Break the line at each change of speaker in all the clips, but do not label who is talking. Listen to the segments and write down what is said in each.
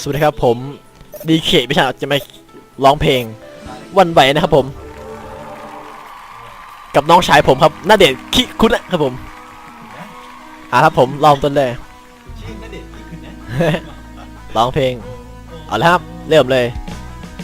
สวัสดีครับผมดีเคไม่ใช่จะมาร้องเพลง วันไหวนะครับผม กับน้องชายผมครับหน้าเดชน์คิคุณนะครับผมอะครับผมลองต้นเลยร้องเพลง เอาละครับ เริ่มเลย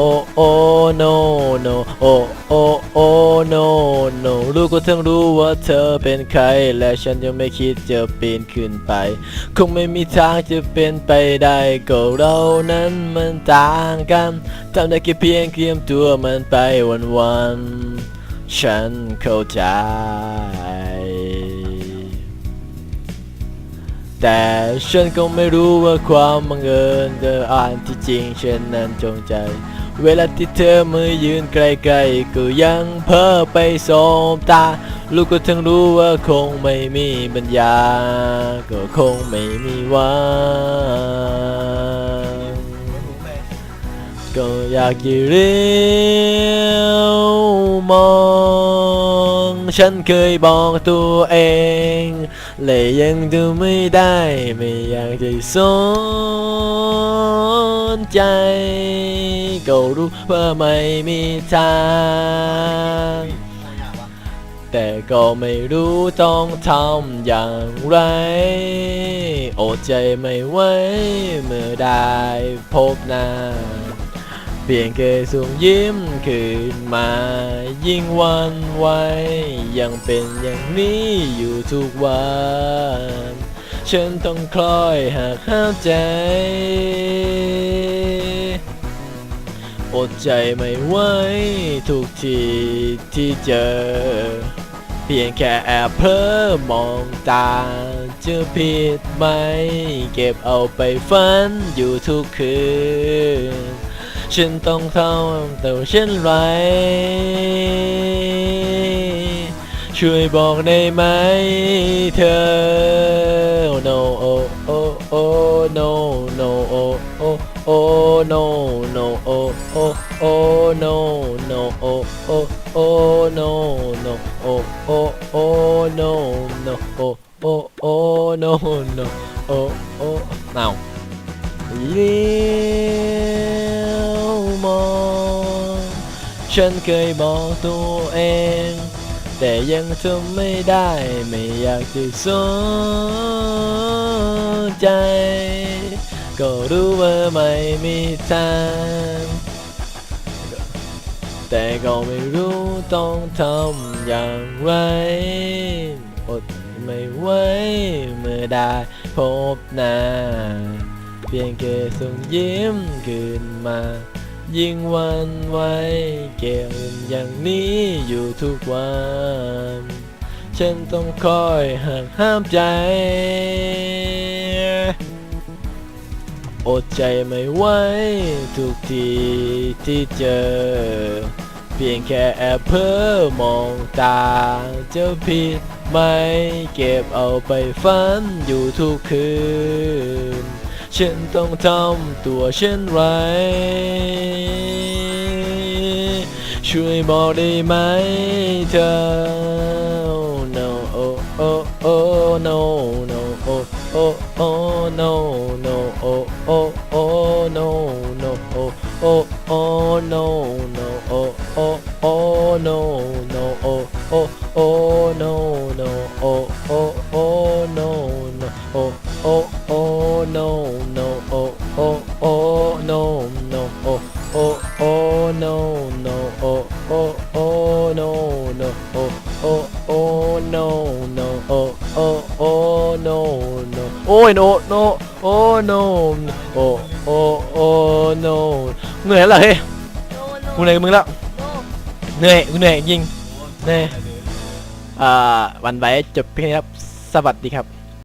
oh oh no no oh oh oh no no รู้ก็ทั้งรู้ว่าเธอเป็นใคร และฉันยังไม่คิดจะปีนขึ้นไป คงไม่มีทางจะเป็นไปได้ก็เรานั้นมันต่างกันทำได้แค่เพียงเตรียมตัวมันไปวันๆฉันเข้าใจ แต่ฉันก็ไม่รู้ว่าความบังเอิญจะอ่านที่จริงฉันนั้นจงใจ เวลาที่เธอมือยืนใกล้ๆก็ยังเพ้อไปสบตา ลูกก็ทั้งรู้ว่าคงไม่มีปัญญา ก็คงไม่มีวันก็อยากจะเรียวมอง ฉันเคยบอกตัวเองและยังดูไม่ได้ ไม่อยากจะสนใจ ก็รู้ว่าไม่มีทาง แต่ก็ไม่รู้ต้องทำอย่างไรอดใจไม่ไหวเมื่อได้พบหน้า เพียงแค่ส่งยิ้มคืนมายิ่งวันไหวยังเป็นอย่างนี้อยู่ทุกวัน ฉันต้องคล้อยหักห้าใจ อดใจไม่ไหวทุกทีที่เจอ เพียงแค่แอบเพลอมองตาจะผิดไหม เก็บเอาไปฝันอยู่ทุกคืน xin tông thao tàu xin loài. Chui bọc đầy mái thơ. Oh no oh oh oh no no oh oh oh no no oh oh oh no no oh oh oh no no oh oh oh no no oh oh oh no no oh oh. Nào. Yeah. มองฉันเคยบอกตัวเอง แต่ยังทำไม่ได้ไม่อยากจะสนใจ ก็รู้ว่าไม่มีทางแต่ก็ไม่รู้ต้องทำอย่างไรอดไม่ไหวเมื่อได้พบหน้าเพียงแค่ส่งยิ้มขึ้นมา ยิ่งวันไหวเก็บอย่างนี้อยู่ทุกวัน ฉันต้องคอยหักห้ามใจ อดใจไม่ไหวทุกทีที่เจอ เพียงแค่แอบเพ้อมองตาจะผิดไหมเก็บเอาไปฝันอยู่ทุกคืน ฉันต้องทำตัวเช่นไร ช่วยบอกได้ไหมเธอ no oh oh oh no no oh oh oh no no oh oh oh no no oh oh oh no no oh oh oh no no oh oh oh no no oh oh oh oh oh no no oh oh oh no no oh oh oh no no oh oh oh no no oh oh oh no no โอ้ย no no oh no โอ้โอ้โอ้ no เหนื่อยแล้วเฮ้ยกูเหนื่อยกับมึงแล้วเหนื่อยกูเหนื่อยจริงเหนื่อยอ่าวันไว้จบเพียงนี้ครับ สวัสดีครับ